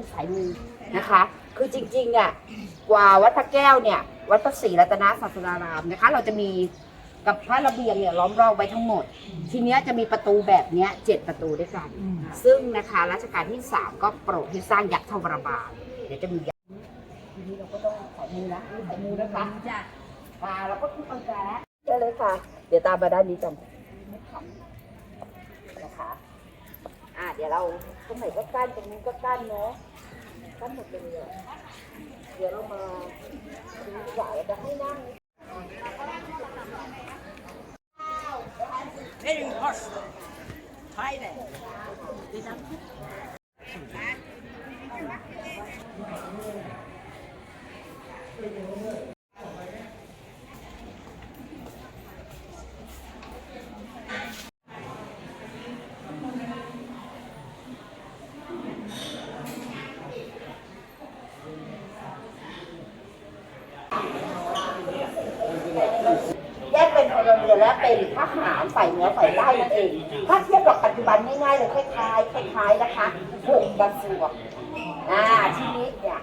หนึ่งสายมือนะคะ คือจริงๆอะกว่าวัดพระแก้วเนี่ยวัดพระศรีรัตนศาสดารามนะคะ เราจะมีกับพระระเบียงเนี่ยล้อมรอบไว้ทั้งหมด ทีเนี้ยจะมีประตูแบบเนี้ยเจ็ดประตูด้วยกัน ซึ่งนะคะรัชกาลที่สามก็โปรดให้สร้างยักษ์ทวรบาลเดี๋ยวจะมียักษ์ทีนี้เราก็ต้องใส่มือนะนี่ใส่มือนะคะจ้ะมาเราก็ทุบเอาแจ๊ได้เลยค่ะ เดี๋ยวตามมาด้านนี้กันนะคะอะเดี๋ยวเราตรงไหนก็กั้นตรงนี้ก็กั้นเนาะ ก็หมดเลยเดี๋ยวเรามาดูดีกว่ายราจะให้นั่ง Very hot. Thailand. แยกเป็นพลเรือนและเป็นทหาร ฝ่ายเหนือฝ่ายใต้นั่นเอง ถ้าเทียบกับปัจจุบันง่ายๆเลยคล้ายๆคล้ายๆนะคะหกกระทรวงอ่าทีนี้เนี่ย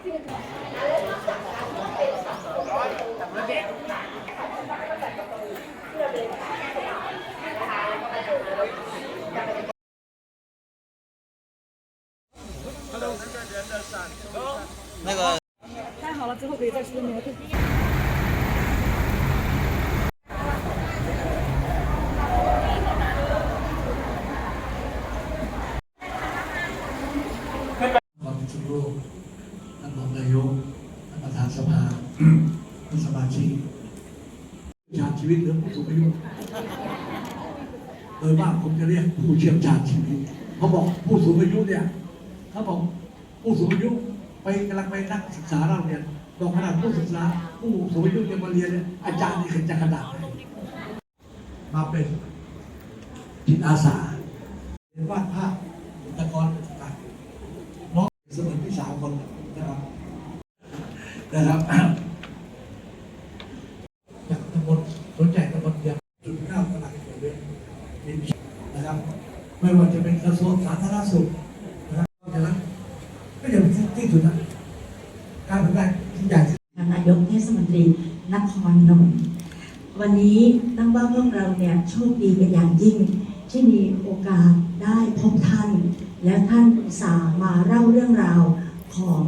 โดยมาผมจะเรียกผู้เชี่ยวชาญชีวิตเขาบอกผู้สูงอายุเนี่ยเขาบอกผู้สูงอายุไปกำลังไปนักศึกษาเราเนี่ยบอกขนาดผู้ศึกษาผู้สูงอายุจะมาเรียนเนี่ยอาจารย์นี่เห็นจะขนาดไหนมาเป็นจิตอาสาเห็นวาดภาพตะกอนต่างๆน้องเสมือนพี่สาวคนนะครับนะครับอยากตำบลสนใจตำบลเดียวจุดเก้ากำลังเกิดเรื่องนี้นะครับ ไม่ว่าจะเป็นกระทรวงสาธารณสุขนะครับดังนั้นก็อย่าไปที่สุดนะการเป็นการที่ใหญ่ที่สุด นาย กเทศมนนครนนท์วันนี้ตั้งว่าพวกเราเนี่ยโชคดีเป็นอย่างยิ่ง ที่มีโอกาสได้พบท่าน และท่านสาห์มาเล่าเรื่องราวของ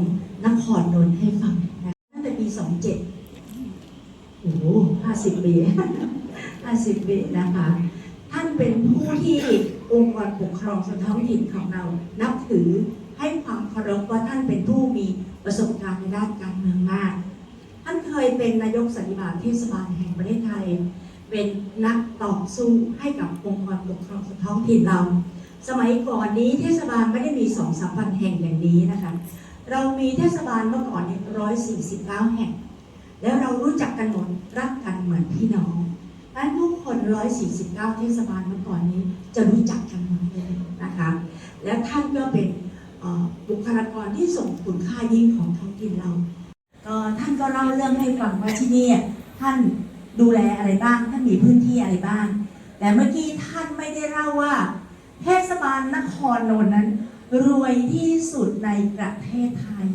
นครนนท์ให้ฟังนะตั้งแต่ปี 27 โอ้โห50 ปี50 ปีนะคะ ท่านเป็นผู้ที่องค์กรปกครองส่วนท้องถิ่นของเรา นับถือให้ความเคารพว่าท่านเป็นผู้มีประสบการณ์ในด้านการเมืองมาก ท่านเคยเป็นนายกสันติบาลเทศบาลแห่งประเทศไทย เป็นนักต่อสู้ให้กับองค์กรปกครองส่วนท้องถิ่นเรา สมัยก่อนนี้เทศบาลไม่ได้มีสองสามพันแห่งอย่างนี้นะคะ เรามีเทศบาลเมื่อก่อนเนี่ยร้อยสี่สิบเก้าแห่ง แล้วเรารู้จักกันหมดรักกันเหมือนพี่น้องนั้นทุกคน149เก้าเทศบาลเมื่อก่อนนี้จะรู้จักกันหมดเลยนะคะ และท่านก็เป็นบุคลากรที่ส่งคุณค่ายิ่งของท้องถิ่นเรา ก็ท่านก็เล่าเรื่องให้ฟังว่าที่นี่ท่านดูแลอะไรบ้าง ท่านมีพื้นที่อะไรบ้าง แต่เมื่อกี้ท่านไม่ได้เล่าว่า เทศบาลนครนนท์นั้น รวยที่สุดในประเทศไทย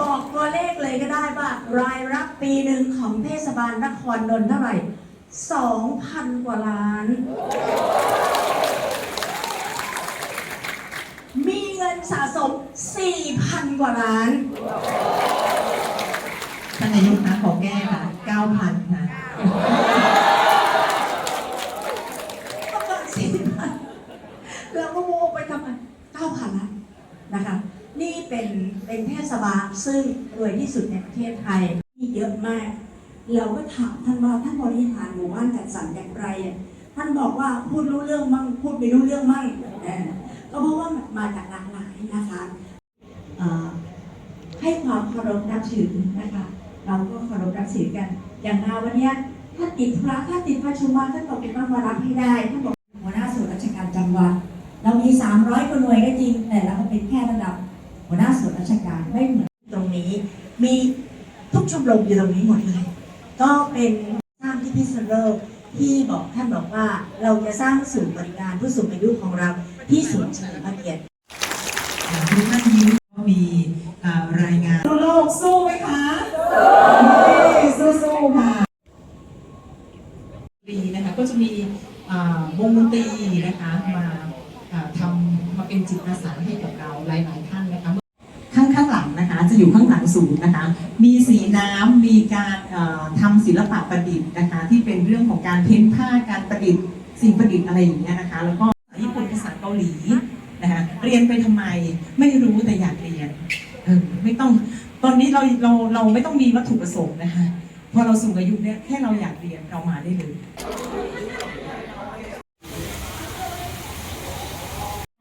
บอกตัวเลขเลยก็ได้ว่ารายรับปีหนึ่งของเทศบาลนครนนท์เท่าไหร่2,000 กว่าล้าน มีเงิน สะสม 4,000 กว่าล้าน ท่านนายกนะขอแก้ค่ะ 9,000 ค่ะก็เกินสี่พันเราก็โมไปทำไมเก้าพันละนะคะ นี่เป็นเป็นเทศบาลซึ่งรวยที่สุดในประเทศไทยที่เยอะมาก เราก็ถามท่านว่าท่านบริหารหมู่บ้านจัดสรรอย่างไรอะท่านบอกว่าพูดรู้เรื่องมั่งพูดไม่รู้เรื่องมั่งเออก็เพราะว่ามันมาจากหลากหลาย นะคะให้ความเคารพนับถือนะคะ เราก็เคารพนับถือกัน อย่างนาวันนี้ถ้าติดธุระถ้าติดประชุมมาท่านบอกเป็นต้องมารับให้ได้ท่านบอกหัวหน้าส่วนราชการจังหวัด เรามี 300กว่าหน่วยก็จริง แต่เราก็เป็นแค่ระดับหัวหน้าส่วนราชการไม่เหมือนตรงนี้ มีทุกชมรมอยู่ตรงนี้หมดเลย ก็เป็นสร้างที่พิษณุโลกที่บอกท่านบอกว่าเราจะสร้างศูนย์บริการผู้สูงอายุของเราที่ศูนเฉลิมพระเกียรติ มก็มีอ่ารายงานโลกสู้ไหมคะสู้สู้ๆค่ะดีนะคะก็จะมีอ่าวงดนตรีนะคะมาอ่าทำมาเป็นจิตอาสาให้กับเราหลาย ๆ ท่านนะคะข้างข้างหลังนะคะจะอยู่ข้างหลังศูนย์นะคะมีสีน้ำมีการเอ่อทำศิลปะประดิษฐ์นะคะที่เป็นเรื่องของการเพ้นผ้าการประดิษฐ์สิ่งประดิษฐ์อะไรอย่างเงี้ยนะคะแล้วก็ญี่ปุ่นภาษาเกาหลีนะคะเรียนไปทำไมไม่รู้แต่อยากเรียนเออไม่ต้องตอนนี้ เราเราเราไม่ต้องมีวัตถุประสงค์นะคะพอเราสูงอายุเนี่ยแค่เราอยากเรียนเรามาได้เลย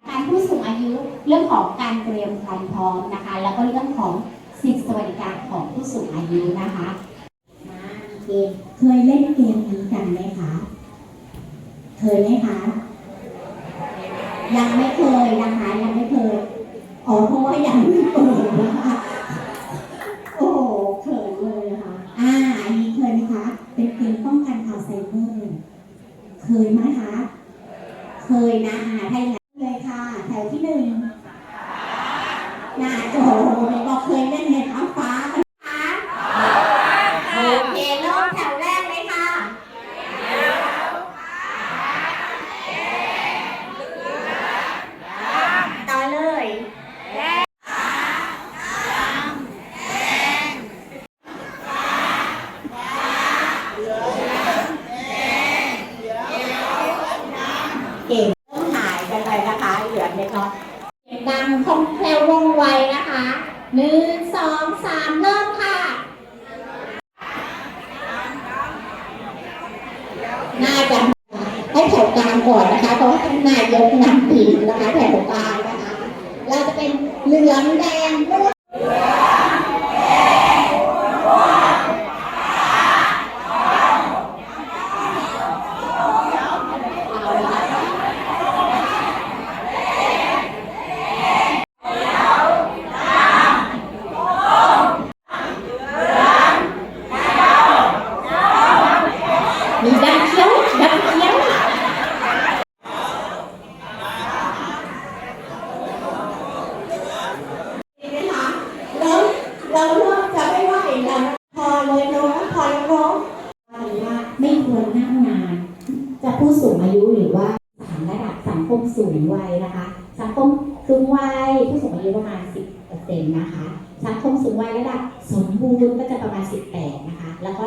การผู้สูงอายุเรื่องของการเตรียมความพร้อมนะคะ แล้วก็เรื่องของสิทธิสวัสดิการของผู้สูงอายุนะคะมาเกมเคยเล่นเกมนี้กันไหมคะเคยไหมคะยังไม่เคยนะคะยังไม่เคยอ๋อเพราะว่ายังไม่เปิดนะคะ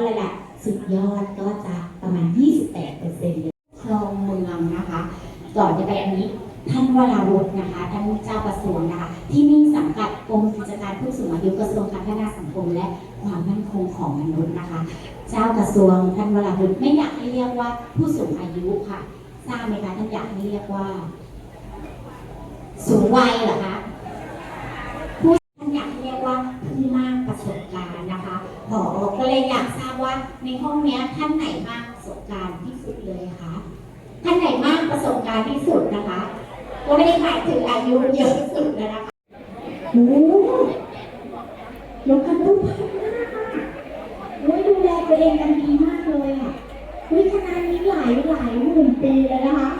ระดับสุดยอดก็จะประมาณ 28เปอร์เซ็นต์คลองเมืองนะคะ ก่อนจะไปอันนี้ท่านวราวุฒินะคะท่านเจ้ากระทรวงนะคะ ที่นี่สังกัดกรมกิจการผู้สูงอายุกระทรวงการพัฒนาสังคมและความมั่นคงของมนุษย์นะคะ เจ้ากระทรวงท่านวราวุฒิไม่อยากให้เรียกว่าผู้สูงอายุค่ะทราบไหมคะท่านอยากให้เรียกว่า สูงวัยเหรอคะผู้ท่านอยากเรียกว่าผู้มากประสบการณ์นะคะผอก็เลยอยากทร ว่าในห้องเนี้ยท่านไหนมากประสบการณ์ที่สุดเลยคะท่านไหนมากประสบการณ์ที่สุดนะคะก็ไม่ได้หมายถึงอายุเยอะที่สุดนะคะโอ้ยกกันรูปพันมากค่ะโอ้ยดูแลตัวเองกันดีมากเลยอะอุ้ยขนาดนี้หลายหลายหมื่นปีเลยนะคะ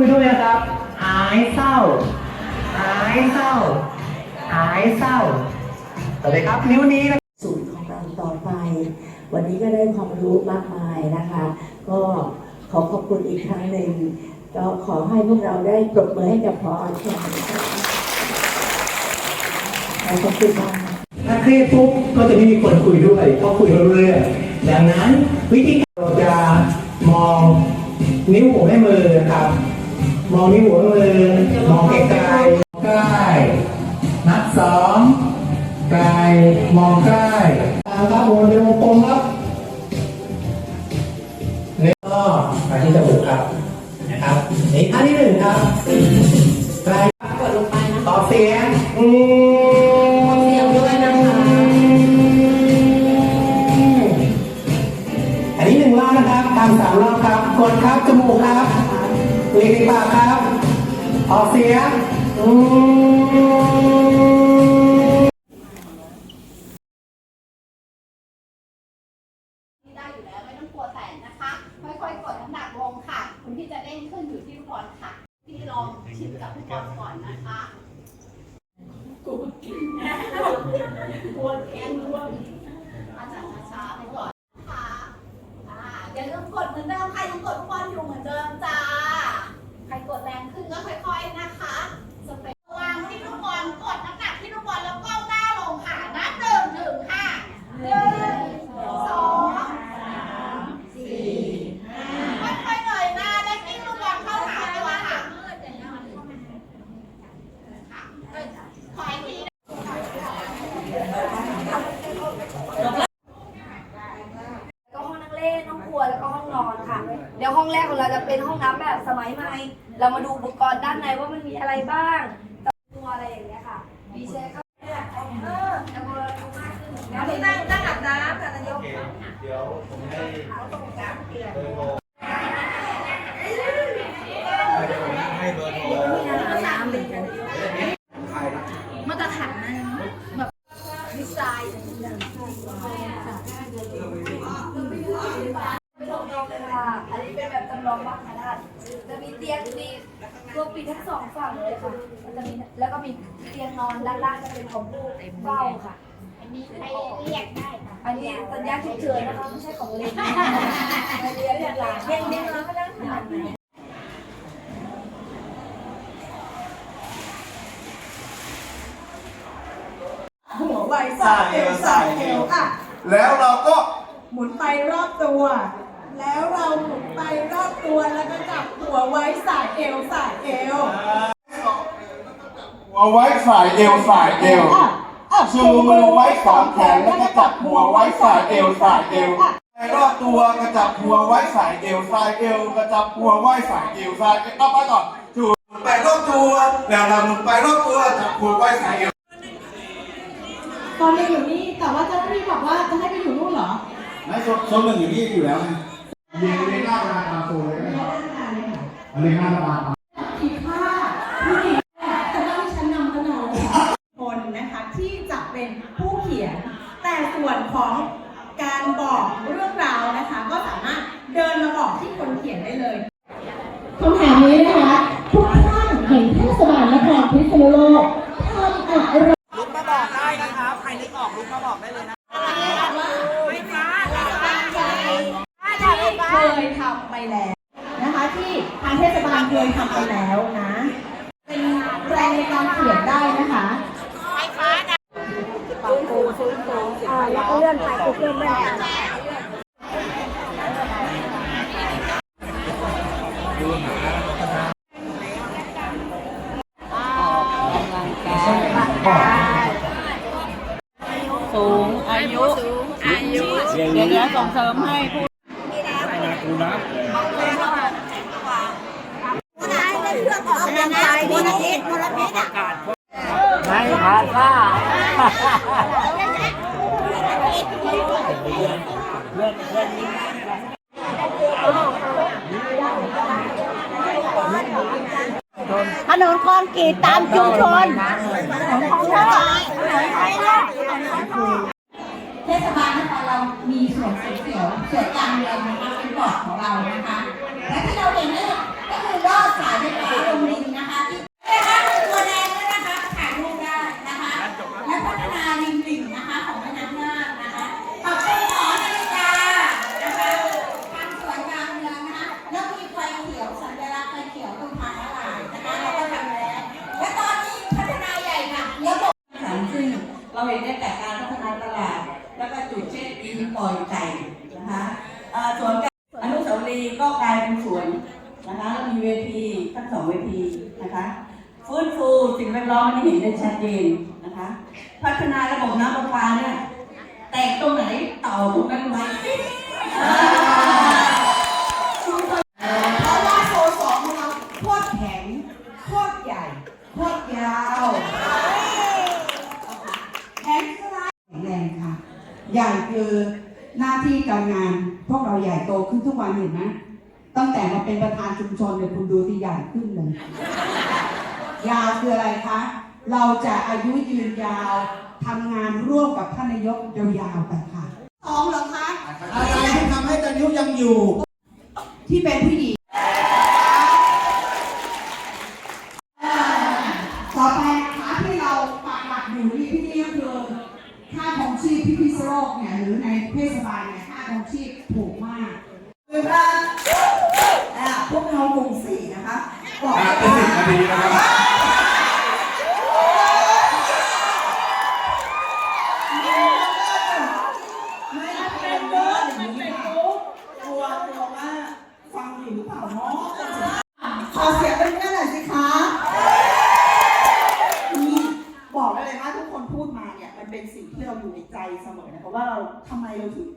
ไปด้วยพูดไปด้วยนะครับ หายเศร้า หายเศร้า หายเศร้าต่อเลยครับ นิ้วนี้นะศูนย์ของเราต่อไป วันนี้ก็ได้ความรู้มากมายนะคะ ก็ขอขอบคุณอีกครั้งหนึ่งก็ขอให้พวกเราได้ปรบมือให้กับพอเชียงขอบคุณมากถ้าเครียดปุ๊บก็จะไม่มีคนคุยด้วยเพราะคุยไม่รู้เรื่องดังนั้นวิธีการเราจะมองนิ้วหัวแม่มือนะครับ มองที่หัวมือมองไกลๆใกล้นัดสองไกลมองใกล้ตามครับวนเป็นวงกลมครับแล้วก็ไปที่จมูกครับนะครับนี่ท่าที่หนึ่งครับใกลกดลงไปนะต่อเสียงอืเสียงด้วยนะคะอันนี้หนึ่งรอบนะครับตามสามรอบครับกดครับจมูกครับ อีป่งปากครับ ออกเสียง ด้านล่างจะเป็นของผู้เฝ้าค่ะ อันนี้ใครเรียกได้ค่ะอันนี้สัญญาณฉุกเฉินนะคะไม่ใช่ของเล่นอันนี้เรียกหลานเด้งๆแล้วก็นั่งทานไหนหัวไวสายเอวสายเอวอะ แล้วเราก็หมุนไปรอบตัว แล้วเราหมุนไปรอบตัวแล้วก็จับหัวไว้สายเอวสายเอว เอาไว้ฝ่ายเอวฝ่ายเอวอะอะชูมือไว้สองแขนแล้วก็จับหัวไว้ฝ่ายเอวฝ่ายเอวในรอบตัวกระจับหัวไว้ฝ่ายเอวฝ่ายเอวกระจับหัวไว้ฝ่ายเอวฝ่ายเอวต้องไปก่อนชูหมุนไปรอบตัวแล้วเราหมุนไปรอบตัวจับหัวไว้ฝ่ายเอวตอนนี้อยู่นี่แต่ว่าเจ้าหน้าที่บอกว่าจะให้ไปอยู่นู่นเหรอไม่โซนโซนหนึ่งอยู่นี่อยู่แล้วไงเรียนเรียนหน้าประธานโซนเลยไหมเรียนหน้าประธาน ผิดพลาดผู้หญิงแต่ว่าที่ฉันนำเสนอคนนะคะ ที่จะเป็นผู้เขียน แต่ส่วนของการบอกเรื่องราวนะคะ ก็สามารถเดินมาบอกที่คนเขียนได้เลยคำถามนี้นะคะทุกท่านเห็นเทศบาลนครพิษณุโลกทำอะไรลุกมาบอกได้นะครับใครนึกออกลุกมาบอกได้เลยนะเคยทำไปแล้ว สูงอายุอายุเดี๋ยวเดี๋ยวส่งเสริมให้ผู้ไม่ผ่านค่ะถนนคอนกรีตตามชุมชน เทศบาลนครเรามีสวนสีเขียวสวนกลางเรืองนะคะเป็นเกาะของเรานะคะ และที่เราเห็นนี่ก็คือลอดสายไฟฟ้าลงดิน พัฒนาระบบน้ำประปาเนี่ย แตกตรงไหนต่อตรงนั้นไว้เพราะว่าโซสองของเราโคตรแข็งโคตรใหญ่โคตรยาวแข็งแรงค่ะ ใหญ่คือหน้าที่การงาน พวกเราใหญ่โตขึ้นทุกวันเห็นไหมตั้งแต่มาเป็นประธานชุมชนเนี่ยคุณดูที่ใหญ่ขึ้นเลย ยาวคืออะไรคะ เราจะอายุยืนยาวทำงานร่วมกับท่านนายกยาวๆไปค่ะสองเหรอคะอะไรที่ทำให้ตานิ้วยังอยู่ ที่เป็นผู้หญิงต่อไปนะคะที่เราปักหลักอยู่ที่ที่นี่ก็คือค่าของชีพที่พิษณุโลกเนี่ยหรือในเทศบาลเนี่ยค่าของชีพถูกมากคือว่าอ่าพวกเรากลุ่มสี่นะคะบอก อะ ว่า เป็นสิบนาทีนะครับ ไม่เป็นเยอะอย่างนี้ค่ะกลัวกลัวว่าฟังอยู่หรือเปล่าเนาะขอเสียงเป็นเพื่อนหน่อยสิคะนี่บอกได้เลยว่าทุกคนพูดมาเนี่ยมันเป็นสิ่งที่เราอยู่ในใจเสมอนะคะว่าเราทำไมเราถึง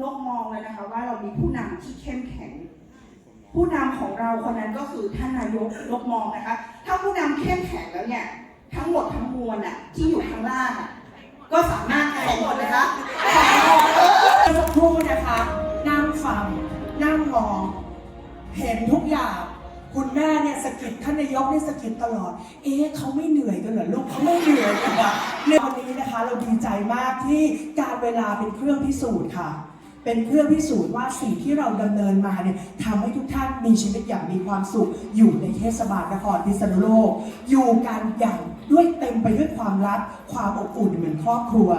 นกม องเลยนะคะว่าเรามีผู้นำที่เข้มแข็ง ผู้นำของเราคนนั้นก็คือท่านนายกนกมองนะคะ ถ้าผู้นำเข้มแข็งแล้วเนี่ยทั้งหมดทั้งมวลอะที่อยู่ข้างล่างอะก็สามารถแข่งหมดนะคะแข่งหมดเออสักครู่นะคะนั่งฟังนั่งมอง เห็นทุกอย่างคุณแม่เนี่ยสะกิดท่านนายกเนี่ยสะกิดตลอด เอ๊ะเขาไม่เหนื่อยกันเหรอลูกเขาไม่เหนื่อยกันเหรอเรื่องวันนี้นะคะเราดีใจมากที่การเวลาเป็นเครื่องพิสูจน์ค่ะ เป็นเครื่องพิสูจน์ว่าสิ่งที่เราดำเนินมาเนี่ยทำให้ทุกท่านมีชีวิตอย่างมีความสุข อยู่ในเทศบาลนครพิษณุโลก อยู่กันอย่างด้วยเต็มไปด้วยความรักความอบอุ่นเหมือนครอบครัว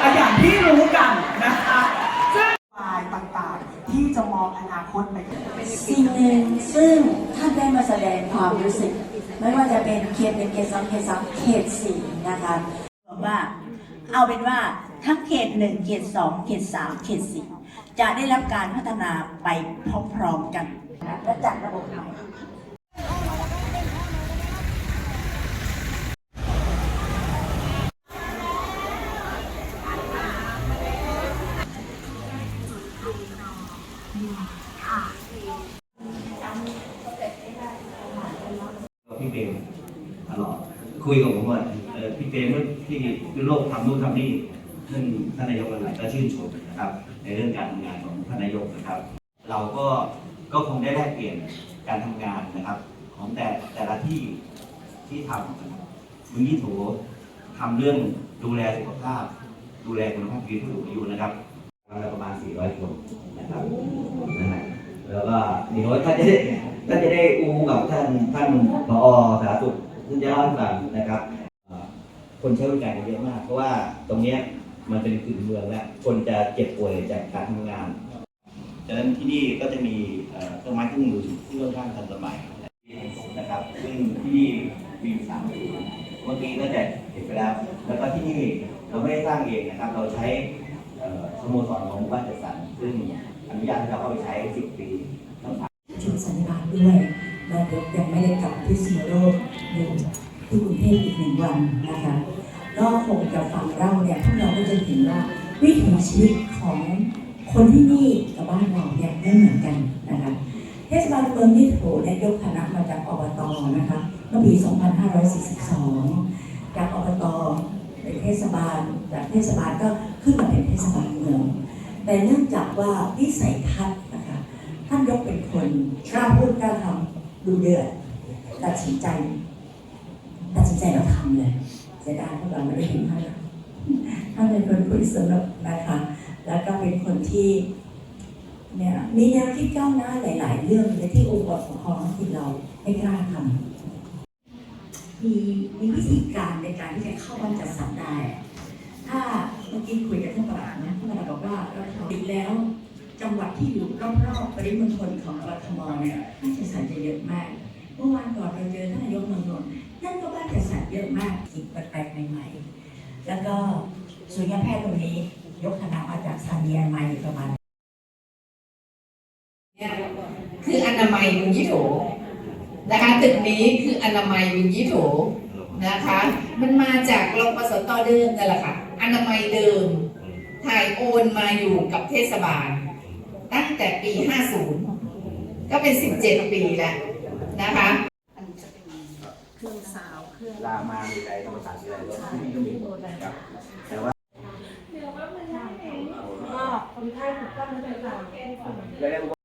อะอย่างที่รู้กันนะคะซึ่งฝ่ายต่างๆ ที่จะมองอนาคตไปสิ่งหนึ่งซึ่งท่านได้มาแสดงความรู้สึก ไม่ว่าจะเป็นเขตหนึ่งเขตสองเขตสามเขตสี่นะคะบอกว่าเอาเป็นว่า ทั้งเขตหนึ่งเขตสองเขตสามเขตสี่จะได้รับการพัฒนาไปพร้อมๆกันและจัดระบบใหม่พี่เปรมตลอดคุยกับผมว่าพี่เปรมว่าที่ยุโรปทำนู่นทำนี่ ท่านท่านนายกหลายๆก็ชื่นชมนะครับในเรื่องการทำงานของท่านนายกนะครับ เราก็ก็คงได้แลกเปลี่ยนการทำงานนะครับ ของแต่แต่ละที่ที่ทำมึงยี่โถทำเรื่องดูแลสุขภาพ ดูแลคุณภาพชีวิตผู้สูงอายุนะครับประมาณ 400 คนนะครับนะฮะแล้วก็นี่ว่ท่านจะได้ท่านจะได้อูกับท่านท่านผอสาธารณสุขท่านจะเล่าให้ฟังนะครับ คนใช้บริการกันเยอะมาก เพราะว่าตรงเนี้ย มันเป็นกึ่งเมืองแล้วคนจะเจ็บป่วยจากการทำงานฉะนั้นที่นี่ก็จะมีเอ่อเครื่องไม้เครื่องมือที่ค่อนข้างทันสมัยนะครับ ซึ่งที่นี่มีสามศูนย์เมื่อกี้ก็จะเห็นไปแล้ว แล้วก็ที่นี่เราไม่ได้สร้างเองนะครับ เราใช้เอ่อสโมสรของหมู่บ้านจัดสรรซึ่งอนุญาตให้เราเข้าไปใช้10ปีต้องผ่านชุดสัญญาณด้วยและเดี๋ยวยังไม่ได้กลับที่สิงคโปร์อยู่ที่กรุงเทพอีกหนึ่งวันนะคะ ก็คงจะฟังเล่าเนี่ยพวกเราก็จะเห็นว่าวิถีชีวิตของคนที่นี่กับบ้านเราเนี่ยไม่เหมือนกันนะคะเทศบาลเมืองยี่โถได้ยกคณะมาจากอบตนะคะเมื่อปี 2542 จากอบตเป็นเทศบาลจากเทศบาลก็ขึ้นมาเป็นเทศบาลเมือง แต่เนื่องจากว่าวิสัยทัศน์นะคะท่านยกเป็นคนกล้าพูดกล้าทำดูเดือดตัดสินใจตัดสินใจแล้วทำเลย สียดายพวกเราไม่ได้เห็นท่ากท่านเป็นคนคุยสนุกนะคะ แล้วก็เป็นคนที่เนี่ยมีแนวคิดก้าวหน้าหลาย ๆ เรื่องเลยที่องค์กรปกครองท้องถิ่นเราไม่กล้าทำมีมีวิธีการในการที่จะเข้าบ้านจัดสรรได้ ถ้าเมื่อกี้คุยกับท่านประหลัดนะท่านประหลัดบอกว่าเราทำอีกแล้วจังหวัดที่อยู่รอบๆปริมณฑลของกรทมเนี่ยบ้านจัดสรรจะเยอะมาก เมื่อวานก่อนเราเจอท่านนายกเมืองนนท์นั่นก็บ้านจัดสรรเยอะมากสิ่งแปลกๆใหม่ๆ แล้วก็ศูนย์การแพทย์ตรงนี้ ยกคณะมาจากซาเนียมาอีกประมาณคืออนามัยลุงยี่โถนะคะตึกนี้คืออนามัยลุงยี่โถนะคะ มันมาจากรปสตเดิมนั่นแหละค่ะอนามัยเดิมถ่ายโอนมาอยู่กับเทศบาล ตั้งแต่ปี 50 ก็เป็น 17 ปีแล้ว นะคะอันนี้จะเป็นเครื่องสาวเครื่องลามามีอะไรธรรมศาสตร์มีอะไรรถที่นี่ก็มีหมดครับแต่ว่าก็คนไข้ถูกต้องนม่เป็รแล้ว